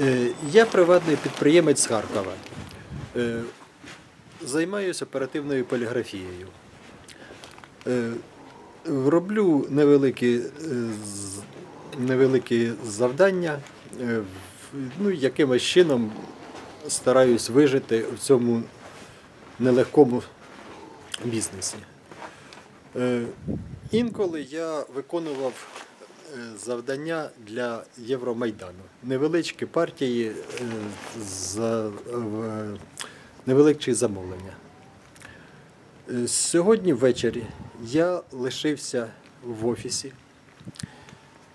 Е, Я приватний підприємець з Харкова. Е, Займаюся оперативною поліграфією. Е, Роблю невеликі, невеликі завдання, ну, якимось чином стараюсь вижити в цьому нелегкому бізнесі. Інколи я виконував завдання для Євромайдану. Невеличкі партії, е, невеличкі замовлення. Е, Сьогодні ввечері я лишився в офісі,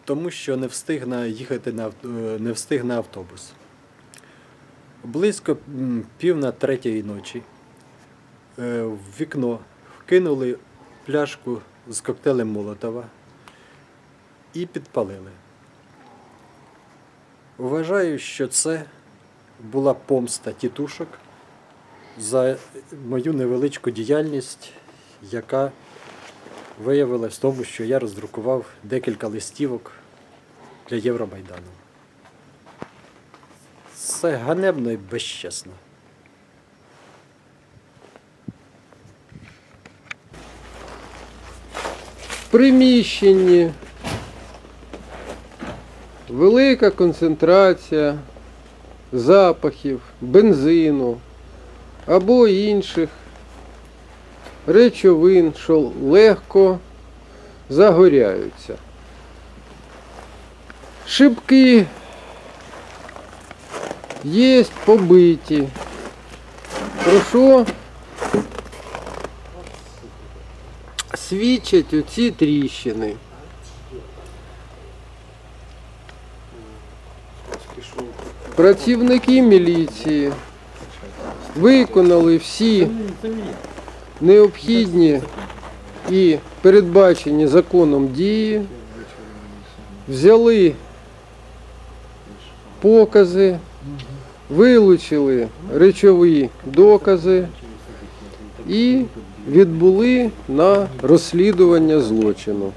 тому що не встиг на, ав- е, не встиг на автобус. Близько пів на третьої ночі е, в вікно вкинули пляшку з коктейлем Молотова і підпалили. Вважаю, що це була помста тітушок за мою невеличку діяльність, яка виявилась в тому, що я роздрукував декілька листівок для Євромайдану. Це ганебно і безчесно. В приміщенні велика концентрація запахів, бензину або інших речовин, що легко загоряються. Шибки є побиті. Про що свідчать оці тріщини. Працівники міліції виконали всі необхідні і передбачені законом дії, взяли покази, вилучили речові докази і відбули на розслідування злочину.